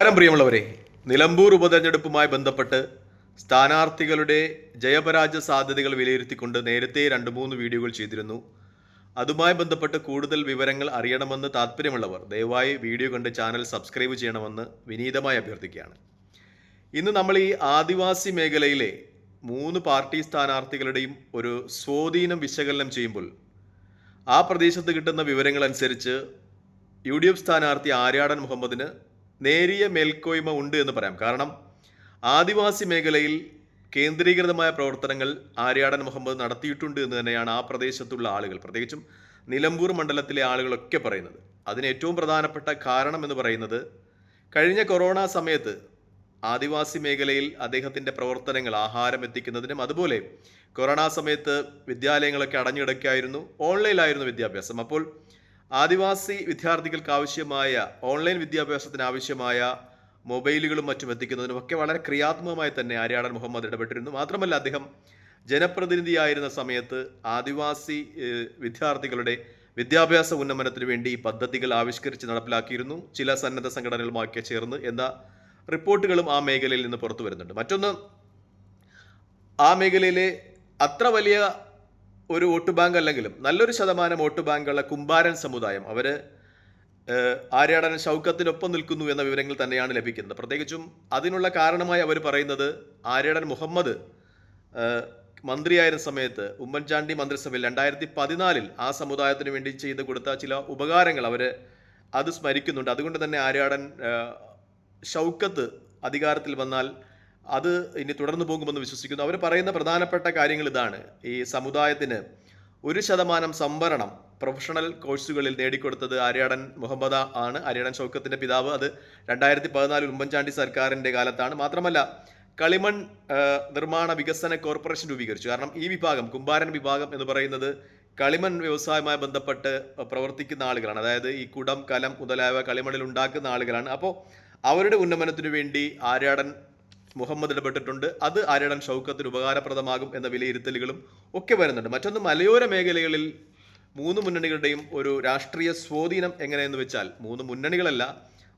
നമസ്കാരം പ്രിയമുള്ളവരെ. നിലമ്പൂർ ഉപതെരഞ്ഞെടുപ്പുമായി ബന്ധപ്പെട്ട് സ്ഥാനാർത്ഥികളുടെ ജയപരാജയ സാധ്യതകൾ വിലയിരുത്തിക്കൊണ്ട് നേരത്തെ രണ്ട് മൂന്ന് വീഡിയോകൾ ചെയ്തിരുന്നു. അതുമായി ബന്ധപ്പെട്ട് കൂടുതൽ വിവരങ്ങൾ അറിയണമെന്ന് താല്പര്യമുള്ളവർ ദയവായി വീഡിയോ കണ്ട് ചാനൽ സബ്സ്ക്രൈബ് ചെയ്യണമെന്ന് വിനീതമായി അഭ്യർത്ഥിക്കുകയാണ്. ഇന്ന് നമ്മൾ ഈ ആദിവാസി മേഖലയിലെ മൂന്ന് പാർട്ടി സ്ഥാനാർത്ഥികളുടെയും ഒരു സ്വാധീനം വിശകലനം ചെയ്യുമ്പോൾ ആ പ്രദേശത്ത് കിട്ടുന്ന വിവരങ്ങളനുസരിച്ച് യു ഡി എഫ് സ്ഥാനാർത്ഥി ആര്യാടൻ മുഹമ്മദിന് നേരിയ മേൽക്കോയ്മ ഉണ്ട് എന്ന് പറയാം. കാരണം ആദിവാസി മേഖലയിൽ കേന്ദ്രീകൃതമായ പ്രവർത്തനങ്ങൾ ആര്യാടൻ മുഹമ്മദ് നടത്തിയിട്ടുണ്ട് എന്ന് തന്നെയാണ് ആ പ്രദേശത്തുള്ള ആളുകൾ. പ്രത്യേകിച്ചും നിലമ്പൂർ മണ്ഡലത്തിലെ ആളുകളൊക്കെ പറയുന്നത്. അതിന് ഏറ്റവും പ്രധാനപ്പെട്ട കാരണം എന്ന് പറയുന്നത് കഴിഞ്ഞ കൊറോണ സമയത്ത് ആദിവാസി മേഖലയിൽ അദ്ദേഹത്തിന്റെ പ്രവർത്തനങ്ങൾ ആഹാരം എത്തിക്കുന്നതിനും അതുപോലെ കൊറോണ സമയത്ത് വിദ്യാലയങ്ങളൊക്കെ അടഞ്ഞിടയ്ക്കായിരുന്നു ഓൺലൈനിലായിരുന്നു വിദ്യാഭ്യാസം. അപ്പോൾ ആദിവാസി വിദ്യാർത്ഥികൾക്ക് ആവശ്യമായ ഓൺലൈൻ വിദ്യാഭ്യാസത്തിന് ആവശ്യമായ മൊബൈലുകളും മറ്റും എത്തിക്കുന്നതിനും ഒക്കെ വളരെ ക്രിയാത്മകമായി തന്നെ ആര്യാടൻ മുഹമ്മദ് ഇടപെട്ടിരുന്നു. മാത്രമല്ല അദ്ദേഹം ജനപ്രതിനിധിയായിരുന്ന സമയത്ത് ആദിവാസി വിദ്യാർത്ഥികളുടെ വിദ്യാഭ്യാസ ഉന്നമനത്തിന് വേണ്ടി ഈ പദ്ധതികൾ ആവിഷ്കരിച്ച് നടപ്പിലാക്കിയിരുന്നു. ചില സന്നദ്ധ സംഘടനകളുമൊക്കെ ചേർന്ന് എന്ന റിപ്പോർട്ടുകളും ആ മേഖലയിൽ നിന്ന് പുറത്തു വരുന്നുണ്ട് മറ്റൊന്ന് ആ മേഖലയിലെ അത്ര വലിയ ഒരു വോട്ട് ബാങ്ക് അല്ലെങ്കിലും നല്ലൊരു ശതമാനം വോട്ട് ബാങ്കുള്ള കുമ്പാരൻ സമുദായം. അവർ ആര്യാടൻ ഷൗക്കത്തിനൊപ്പം നിൽക്കുന്നു എന്ന വിവരങ്ങൾ തന്നെയാണ് ലഭിക്കുന്നത്. പ്രത്യേകിച്ചും അതിനുള്ള കാരണമായി അവർ പറയുന്നത് ആര്യാടൻ മുഹമ്മദ് മന്ത്രിയായ മന്ത്രിയായിരുന്ന സമയത്ത് ഉമ്മൻചാണ്ടി മന്ത്രിസഭയിൽ രണ്ടായിരത്തി പതിനാലിൽ ആ സമുദായത്തിന് വേണ്ടി ചെയ്തു കൊടുത്ത ചില ഉപകാരങ്ങൾ അവർ അത് സ്മരിക്കുന്നുണ്ട്. അതുകൊണ്ട് തന്നെ ആര്യാടൻ ഷൗക്കത്ത് അധികാരത്തിൽ വന്നാൽ അത് ഇനി തുടർന്നു പോകുമെന്ന് വിശ്വസിക്കുന്നു. അവർ പറയുന്ന പ്രധാനപ്പെട്ട കാര്യങ്ങൾ ഇതാണ്. ഈ സമുദായത്തിന് ഒരു ശതമാനം സംവരണം പ്രൊഫഷണൽ കോഴ്സുകളിൽ നേടിക്കൊടുത്തത് ആര്യാടൻ മുഹമ്മദ ആണ്. ആര്യാടൻ ഷൗക്കത്തിന്റെ പിതാവ്. അത് രണ്ടായിരത്തി പതിനാലിൽ ഉമ്മൻചാണ്ടി സർക്കാരിന്റെ കാലത്താണ്. മാത്രമല്ല കളിമൺ നിർമ്മാണ വികസന കോർപ്പറേഷൻ രൂപീകരിച്ചു. കാരണം ഈ വിഭാഗം കുമ്പാരൻ വിഭാഗം എന്ന് പറയുന്നത് കളിമൺ വ്യവസായവുമായി ബന്ധപ്പെട്ട് പ്രവർത്തിക്കുന്ന ആളുകളാണ്. അതായത് ഈ കുടം കലം മുതലായവ കളിമണിൽ ഉണ്ടാക്കുന്ന ആളുകളാണ്. അപ്പോൾ അവരുടെ ഉന്നമനത്തിനു വേണ്ടി ആര്യാടൻ മുഹമ്മദ് ഇടപെട്ടിട്ടുണ്ട്. അത് ആര്യടൻ ഷൗക്കത്തിന് ഉപകാരപ്രദമാകും എന്ന വിലയിരുത്തലുകളും ഒക്കെ വരുന്നുണ്ട്. മറ്റൊന്ന് മലയോര മേഖലകളിൽ മൂന്ന് മുന്നണികളുടെയും ഒരു രാഷ്ട്രീയ സ്വാധീനം എങ്ങനെയെന്ന് വെച്ചാൽ മൂന്ന് മുന്നണികളല്ല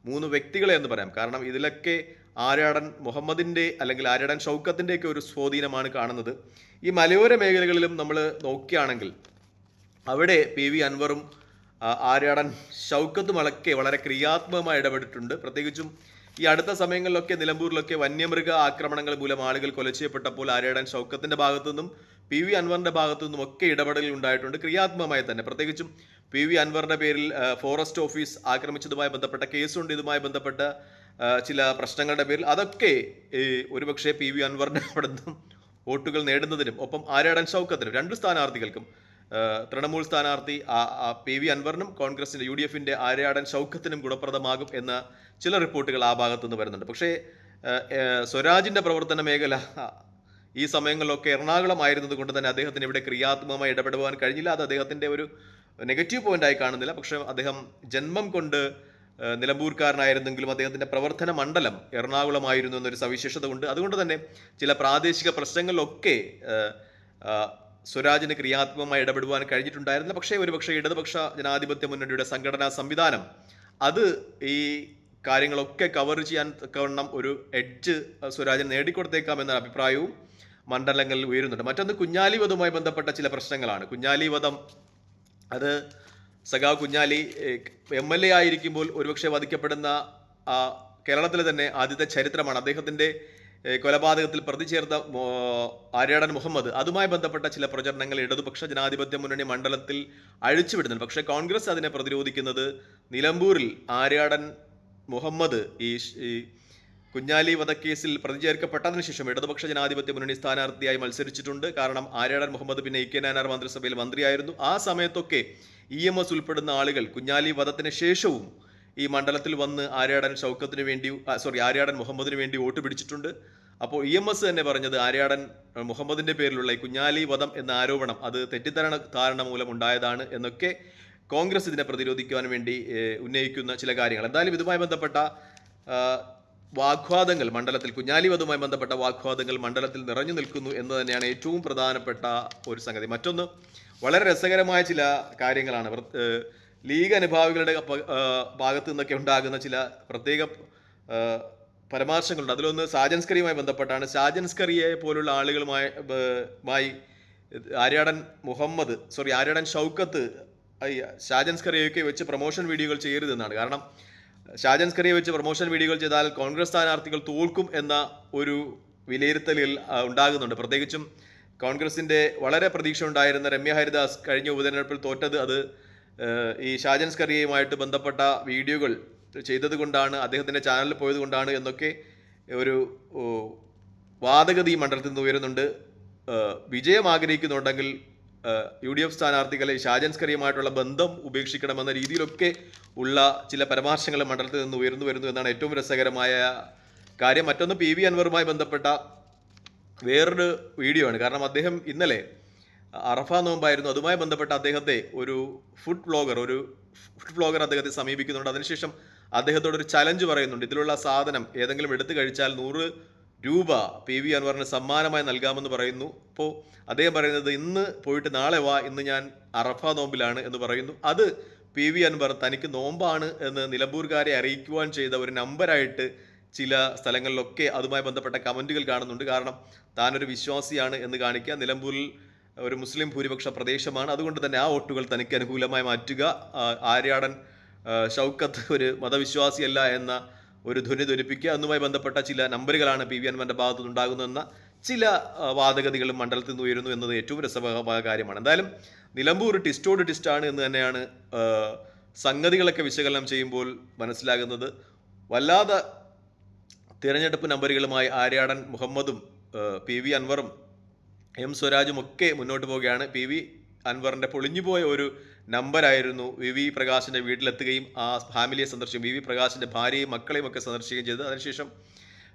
മൂന്ന് വ്യക്തികളെ എന്ന് പറയാം. കാരണം ഇതിലൊക്കെ ആര്യാടൻ മുഹമ്മദിന്റെ അല്ലെങ്കിൽ ആര്യാടൻ ഷൗക്കത്തിന്റെയൊക്കെ ഒരു സ്വാധീനമാണ് കാണുന്നത്. ഈ മലയോര മേഖലകളിലും നമ്മൾ നോക്കുകയാണെങ്കിൽ അവിടെ പി വി അൻവറും ആര്യാടൻ ഷൗക്കത്തും അളക്കെ വളരെ ക്രിയാത്മകമായി ഇടപെട്ടിട്ടുണ്ട്. പ്രത്യേകിച്ചും ഈ അടുത്ത സമയങ്ങളിലൊക്കെ നിലമ്പൂരിലൊക്കെ വന്യമൃഗ ആക്രമണങ്ങൾ മൂലം ആളുകൾ കൊല ചെയ്യപ്പെട്ടപ്പോൾ ആരേടാൻ ഷൗക്കത്തിന്റെ ഭാഗത്തു നിന്നും പി വി അൻവറിന്റെ ഭാഗത്തു നിന്നും ഒക്കെ ഇടപെടലുകൾ ഉണ്ടായിട്ടുണ്ട്. ക്രിയാത്മകമായി തന്നെ. പ്രത്യേകിച്ചും പി വി അൻവറിന്റെ പേരിൽ ഫോറസ്റ്റ് ഓഫീസ് ആക്രമിച്ചതുമായി ബന്ധപ്പെട്ട കേസുണ്ട്. ഇതുമായി ബന്ധപ്പെട്ട ചില പ്രശ്നങ്ങളുടെ പേരിൽ അതൊക്കെ ഒരുപക്ഷെ പി വി അൻവറിന്റെ അവിടെ നിന്നും വോട്ടുകൾ നേടുന്നതിനും ഒപ്പം ആരേടൻ ഷൗക്കത്തിനും രണ്ട് സ്ഥാനാർത്ഥികൾക്കും തൃണമൂൽ സ്ഥാനാർത്ഥി പി വി അൻവറിനും കോൺഗ്രസിന്റെ യു ഡി എഫിന്റെ ആര്യാടൻ ഷൗക്കത്തിനും ഗുണപ്രദമാകും എന്ന ചില റിപ്പോർട്ടുകൾ ആ ഭാഗത്തു നിന്ന് വരുന്നുണ്ട്. പക്ഷേ സ്വരാജിന്റെ പ്രവർത്തന മേഖല ഈ സമയങ്ങളിലൊക്കെ എറണാകുളം ആയിരുന്നത് കൊണ്ട് തന്നെ അദ്ദേഹത്തിന് ഇവിടെ ക്രിയാത്മകമായി ഇടപെടുവാൻ കഴിഞ്ഞില്ല. അത് അദ്ദേഹത്തിന്റെ ഒരു നെഗറ്റീവ് പോയിന്റായി കാണുന്നില്ല. പക്ഷേ അദ്ദേഹം ജന്മം കൊണ്ട് നിലമ്പൂർക്കാരനായിരുന്നെങ്കിലും അദ്ദേഹത്തിന്റെ പ്രവർത്തന മണ്ഡലം എറണാകുളമായിരുന്നു എന്നൊരു സവിശേഷത ഉണ്ട്. അതുകൊണ്ട് തന്നെ ചില പ്രാദേശിക പ്രശ്നങ്ങളിലൊക്കെ സ്വരാജിന് ക്രിയാത്മകമായി ഇടപെടുവാൻ കഴിഞ്ഞിട്ടുണ്ടായിരുന്നില്ല. പക്ഷേ ഒരുപക്ഷെ ഇടതുപക്ഷ ജനാധിപത്യ മുന്നണിയുടെ സംഘടനാ സംവിധാനം അത് ഈ കാര്യങ്ങളൊക്കെ കവർ ചെയ്യാൻ തക്കവണ്ണം ഒരു എഡ്ജ് സ്വരാജിന് നേടിക്കൊടുത്തേക്കാം എന്ന അഭിപ്രായവും മണ്ഡലങ്ങളിൽ ഉയരുന്നുണ്ട്. മറ്റൊന്ന് കുഞ്ഞാലി വധവുമായി ബന്ധപ്പെട്ട ചില പ്രശ്നങ്ങളാണ്. കുഞ്ഞാലി വധം അത് സഖാവ് കുഞ്ഞാലി എം എൽ എ ആയിരിക്കുമ്പോൾ ഒരുപക്ഷെ വധിക്കപ്പെടുന്ന കേരളത്തിലെ തന്നെ ആദ്യത്തെ ചരിത്രമാണ്. അദ്ദേഹത്തിന്റെ കൊലപാതകത്തിൽ പ്രതി ചേർത്ത ആര്യാടൻ മുഹമ്മദ്. അതുമായി ബന്ധപ്പെട്ട ചില പ്രചരണങ്ങൾ ഇടതുപക്ഷ ജനാധിപത്യ മുന്നണി മണ്ഡലത്തിൽ അഴിച്ചുവിടുന്നുണ്ട്. പക്ഷേ കോൺഗ്രസ് അതിനെ പ്രതിരോധിക്കുന്നത് നിലമ്പൂരിൽ ആര്യാടൻ മുഹമ്മദ് ഈ കുഞ്ഞാലി വധക്കേസിൽ പ്രതി ചേർക്കപ്പെട്ടതിന് ശേഷം ഇടതുപക്ഷ ജനാധിപത്യ മുന്നണി സ്ഥാനാർത്ഥിയായി മത്സരിച്ചിട്ടുണ്ട്. കാരണം ആര്യാടൻ മുഹമ്മദ് പിന്നെ ഇ കെ നാനാർ മന്ത്രിസഭയിൽ മന്ത്രിയായിരുന്നു. ആ സമയത്തൊക്കെ ഇ എം എസ് ഉൾപ്പെടുന്ന ആളുകൾ കുഞ്ഞാലി വധത്തിന് ശേഷവും ഈ മണ്ഡലത്തിൽ വന്ന് ആര്യാടൻ ഷൗക്കത്തിന് വേണ്ടി സോറി ആര്യാടൻ മുഹമ്മദിന് വേണ്ടി വോട്ട് പിടിച്ചിട്ടുണ്ട്. അപ്പോൾ ഇ എം എസ് തന്നെ പറഞ്ഞത് ആര്യാടൻ മുഹമ്മദിന്റെ പേരിലുള്ള ഈ കുഞ്ഞാലി വധം എന്ന ആരോപണം അത് തെറ്റിദ്ധാരണ ധാരണ മൂലം ഉണ്ടായതാണ് എന്നൊക്കെ കോൺഗ്രസ് ഇതിനെ പ്രതിരോധിക്കുവാൻ വേണ്ടി ഉന്നയിക്കുന്ന ചില കാര്യങ്ങൾ. എന്തായാലും ഇതുമായി ബന്ധപ്പെട്ട വാഗ്വാദങ്ങൾ മണ്ഡലത്തിൽ കുഞ്ഞാലി വധവുമായി ബന്ധപ്പെട്ട വാഗ്വാദങ്ങൾ മണ്ഡലത്തിൽ നിറഞ്ഞു നിൽക്കുന്നു എന്ന് തന്നെയാണ് ഏറ്റവും പ്രധാനപ്പെട്ട ഒരു സംഗതി. മറ്റൊന്ന് വളരെ രസകരമായ ചില കാര്യങ്ങളാണ്. ലീഗ് അനുഭാവികളുടെ ഭാഗത്ത് നിന്നൊക്കെ ഉണ്ടാകുന്ന ചില പ്രത്യേക പരാമർശങ്ങളുണ്ട്. അതിലൊന്ന് സാജൻസ്കറിയുമായി ബന്ധപ്പെട്ടാണ്. സാജൻസ്കറിയെ പോലുള്ള ആളുകളുമായി ആര്യാടൻ മുഹമ്മദ് സോറി ആര്യാടൻ ഷൗക്കത്ത് ഐ, ഷാജൻസ്കറിയൊക്കെ വെച്ച് പ്രൊമോഷൻ വീഡിയോകൾ ചെയ്യരുതെന്നാണ്. കാരണം ഷാജൻസ്കറിയെ വെച്ച് പ്രൊമോഷൻ വീഡിയോകൾ ചെയ്താൽ കോൺഗ്രസ് സ്ഥാനാർത്ഥികൾ തോൽക്കും എന്ന ഒരു വിലയിരുത്തലിൽ ഉണ്ടാകുന്നുണ്ട്. പ്രത്യേകിച്ചും കോൺഗ്രസിന്റെ വളരെ പ്രതീക്ഷ ഉണ്ടായിരുന്ന രമ്യ ഹരിദാസ് കഴിഞ്ഞ ഉപതെരഞ്ഞെടുപ്പിൽ തോറ്റത് അത് ഈ ഷാജൻ സ്കറിയയുമായിട്ട് ബന്ധപ്പെട്ട വീഡിയോകൾ ചെയ്തത് കൊണ്ടാണ് അദ്ദേഹത്തിന്റെ ചാനലിൽ പോയത് കൊണ്ടാണ് എന്നൊക്കെ ഒരു വാദഗതി മണ്ഡലത്തിൽ നിന്ന് ഉയരുന്നുണ്ട്. വിജയം ആഗ്രഹിക്കുന്നുണ്ടെങ്കിൽ യു ഡി എഫ് സ്ഥാനാർത്ഥികളെ ഷാജൻസ്കറിയുമായിട്ടുള്ള ബന്ധം ഉപേക്ഷിക്കണമെന്ന രീതിയിലൊക്കെ ഉള്ള ചില പരാമർശങ്ങൾ മണ്ഡലത്തിൽ നിന്ന് ഉയർന്നു വരുന്നു എന്നാണ് ഏറ്റവും രസകരമായ കാര്യം. മറ്റൊന്ന് പി വി അൻവറുമായി ബന്ധപ്പെട്ട വേറൊരു വീഡിയോ ആണ്. കാരണം അദ്ദേഹം ഇന്നലെ അറഫ നോമ്പായിരുന്നു. അതുമായി ബന്ധപ്പെട്ട അദ്ദേഹത്തെ ഒരു ഫുഡ് വ്ളോഗർ ഒരു ഫുഡ് വ്ളോഗർ അദ്ദേഹത്തെ സമീപിക്കുന്നുണ്ട്. അതിനുശേഷം അദ്ദേഹത്തോട് ഒരു ചലഞ്ച് പറയുന്നുണ്ട്. ഇതിലുള്ള സാധനം ഏതെങ്കിലും എടുത്തു കഴിച്ചാൽ നൂറ് രൂപ പി വി അൻവറിന് സമ്മാനമായി നൽകാമെന്ന് പറയുന്നു. അപ്പോൾ അദ്ദേഹം പറയുന്നത് ഇന്ന് പോയിട്ട് നാളെ വാ ഇന്ന് ഞാൻ അറഫ നോമ്പിലാണ് എന്ന് പറയുന്നു. അത് പി വി അൻവർ തനിക്ക് നോമ്പാണ് എന്ന് നിലമ്പൂർക്കാരെ അറിയിക്കുവാൻ ചെയ്ത ഒരു നമ്പറായിട്ട് ചില സ്ഥലങ്ങളിലൊക്കെ അതുമായി ബന്ധപ്പെട്ട കമന്റുകൾ കാണുന്നുണ്ട്. കാരണം താനൊരു വിശ്വാസിയാണ് എന്ന് കാണിക്കുക നിലമ്പൂരിൽ ഒരു മുസ്ലിം ഭൂരിപക്ഷ പ്രദേശമാണ്. അതുകൊണ്ട് തന്നെ ആ വോട്ടുകൾ തനിക്ക് അനുകൂലമായി മാറ്റുക. ആര്യാടൻ ഷൗക്കത്ത് ഒരു മതവിശ്വാസിയല്ല എന്ന ഒരു ധ്വനി ധ്വനിപ്പിക്കുക. അതുമായി ബന്ധപ്പെട്ട ചില നമ്പറുകളാണ് പി വി അൻവറിന്റെ ഭാഗത്തു നിന്നുണ്ടാകുന്നതെന്ന ചില വാദഗതികളും മണ്ഡലത്തിൽ നിന്ന് ഉയരുന്നു എന്നത് ഏറ്റവും രസകരമായ കാര്യമാണ്. എന്തായാലും നിലമ്പൂർ ടിസ്റ്റോട് ടിസ്റ്റാണ് എന്ന് തന്നെയാണ് സംഗതികളൊക്കെ വിശകലനം ചെയ്യുമ്പോൾ മനസ്സിലാകുന്നത്. വല്ലാതെ തിരഞ്ഞെടുപ്പ് നമ്പറുകളുമായി ആര്യാടൻ മുഹമ്മദും പി വി അൻവറും എം സ്വരാജും ഒക്കെ മുന്നോട്ട് പോവുകയാണ്. പി വി അൻവറിന്റെ പൊളിഞ്ഞുപോയ ഒരു നമ്പറായിരുന്നു വി വി പ്രകാശിന്റെ വീട്ടിലെത്തുകയും ആ ഫാമിലിയെ സന്ദർശിക്കും വി വി പ്രകാശിന്റെ ഭാര്യയും മക്കളെയും ഒക്കെ സന്ദർശിക്കുകയും ചെയ്തത്. അതിനുശേഷം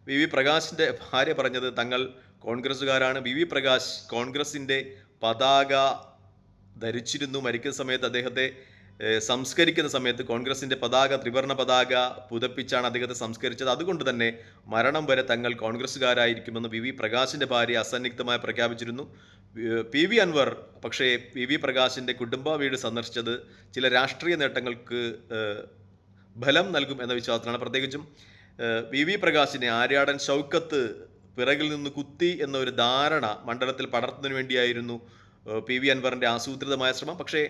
വി വി പ്രകാശിന്റെ ഭാര്യ പറഞ്ഞത് തങ്ങൾ കോൺഗ്രസ്സുകാരാണ്. വി വി പ്രകാശ് കോൺഗ്രസിന്റെ പതാക ധരിച്ചിരുന്നു മരിക്കുന്ന സമയത്ത് അദ്ദേഹത്തെ സംസ്കരിക്കുന്ന സമയത്ത് കോൺഗ്രസിന്റെ പതാക ത്രിവർണ പതാക പുതപ്പിച്ചാണ് അദ്ദേഹത്തെ സംസ്കരിച്ചത്. അതുകൊണ്ട് തന്നെ മരണം വരെ തങ്ങൾ കോൺഗ്രസ്സുകാരായിരിക്കുമെന്ന് വി വി പ്രകാശിന്റെ ഭാര്യ അസന്നിഗ്ധമായി പ്രഖ്യാപിച്ചിരുന്നു. പി വി അൻവർ പക്ഷേ പി വി പ്രകാശിന്റെ കുടുംബ വീട് സന്ദർശിച്ചത് ചില രാഷ്ട്രീയ നേട്ടങ്ങൾക്ക് ഫലം നൽകും എന്ന വിശ്വാസത്തിലാണ്. പ്രത്യേകിച്ചും പി വി പ്രകാശിനെ ആര്യാടൻ ഷൗക്കത്ത് പിറകിൽ നിന്ന് കുത്തി എന്ന ഒരു ധാരണ മണ്ഡലത്തിൽ പടർത്തുന്നതിന് വേണ്ടിയായിരുന്നു പി വി അൻവറിന്റെ ആസൂത്രിതമായ ശ്രമം. പക്ഷേ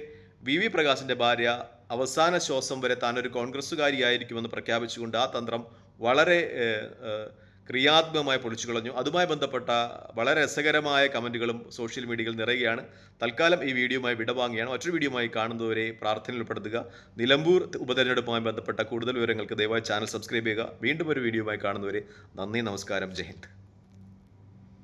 വി വി പ്രകാശിന്റെ ഭാര്യ അവസാന ശ്വാസം വരെ താനൊരു കോൺഗ്രസ്സുകാരിയായിരിക്കുമെന്ന് പ്രഖ്യാപിച്ചുകൊണ്ട് ആ തന്ത്രം വളരെ ക്രിയാത്മകമായി പൊളിച്ചു കളഞ്ഞു. അതുമായി ബന്ധപ്പെട്ട വളരെ രസകരമായ കമന്റുകളും സോഷ്യൽ മീഡിയയിൽ നിറയുകയാണ്. തൽക്കാലം ഈ വീഡിയോയുമായി വിടവാങ്ങിയാണ് മറ്റൊരു വീഡിയോമായി കാണുന്നവരെ പ്രാർത്ഥനയിൽ ഉൾപ്പെടുത്തുക. നിലമ്പൂർ ഉപതെരഞ്ഞെടുപ്പുമായി ബന്ധപ്പെട്ട കൂടുതൽ വിവരങ്ങൾക്ക് ദയവായി ചാനൽ സബ്സ്ക്രൈബ് ചെയ്യുക. വീണ്ടും ഒരു വീഡിയോയുമായി കാണുന്നവരെ നന്ദി നമസ്കാരം. ജയ് ഹിന്ദ്.